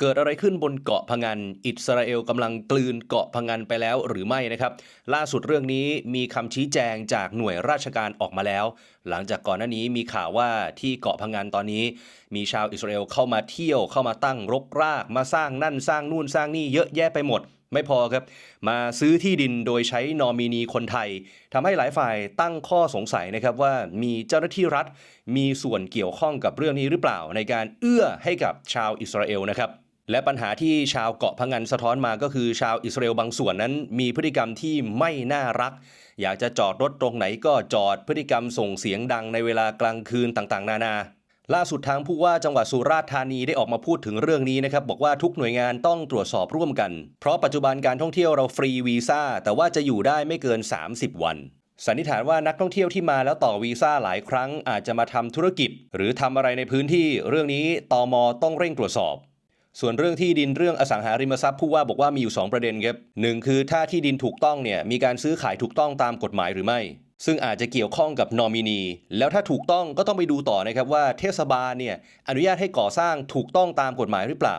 เกิดอะไรขึ้นบนเกาะพะงัน อิสราเอลกำลังกลืนเกาะพะงันไปแล้วหรือไม่นะครับ ล่าสุดเรื่องนี้มีคำชี้แจงจากหน่วยราชการออกมาแล้ว หลังจากก่อนหน้านี้มีข่าวว่าที่เกาะพะงันตอนนี้ มีชาวอิสราเอลเข้ามาเที่ยวเข้ามาตั้งรกราก มาสร้างนั่นสร้างนู่นสร้างนี่เยอะแยะไปหมดไม่พอครับ มาซื้อที่ดินโดยใช้นอมินีคนไทยทำให้หลายฝ่ายตั้งข้อสงสัยนะครับว่ามีเจ้าหน้าที่รัฐ มีส่วนเกี่ยวข้องกับเรื่องนี้หรือเปล่าในการเอื้อให้กับชาวอิสราเอลนะครับ และปัญหาที่ชาวเกาะพะงันสะท้อนมาก็คือชาวอิสราเอลบางส่วนนั้น มีพฤติกรรมที่ไม่น่ารัก อยากจะจอดรถตรงไหนก็จอดพฤติกรรมส่งเสียงดังในเวลากลางคืนต่างๆ นานา ล่าสุดทางผู้ว่าจังหวัดสุราษฎร์ธานีได้ออกมาพูดถึงเรื่องนี้นะครับ บอกว่าทุกหน่วยงานต้องตรวจสอบร่วมกัน เพราะปัจจุบันการท่องเที่ยวเราฟรีวีซ่าแต่ว่าจะอยู่ได้ไม่เกิน 30 วันสันนิษฐานว่านักท่องเที่ยวที่มาแล้วต่อวีซ่าหลายครั้งอาจจะมาทำธุรกิจ หรือทำอะไรในพื้นที่ เรื่องนี้ตอมต้องเร่งตรวจสอบ ส่วนเรื่องที่ดินเรื่องอสังหาริมทรัพย์ผู้ว่าบอกว่ามีอยู่ 2 ประเด็นครับหนึ่งคือถ้าที่ดินถูกต้องเนี่ยมีการซื้อขายถูกต้องตามกฎหมายหรือไม่ ซึ่งอาจจะเกี่ยวข้องกับนอมินี แล้วถ้าถูกต้องก็ต้องไปดูต่อนะครับว่าเทศบาลเนี่ยอนุญาตให้ก่อสร้างถูกต้องตามกฎหมายหรือเปล่า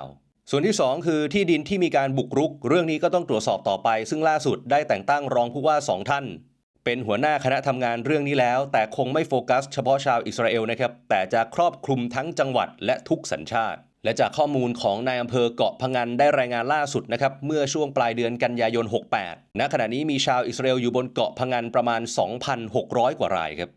ส่วนที่ 2 คือที่ดินที่มีการบุกรุก เรื่องนี้ก็ต้องตรวจสอบต่อไป ซึ่งล่าสุดได้แต่งตั้งรองผู้ว่าสองท่านเป็นหัวหน้าคณะทำงานเรื่องนี้แล้ว แต่คงไม่โฟกัสเฉพาะชาวอิสราเอลนะครับแต่จะครอบคลุมทั้งจังหวัดและทุกสัญชาติ และจากข้อมูลของนายอำเภอเกาะพะงันได้รายงานล่าสุดนะครับเมื่อช่วงปลายเดือนกันยายน 68 ณ ขณะนี้มีชาวอิสราเอลอยู่บนเกาะพะงันประมาณ 2,600 กว่ารายครับ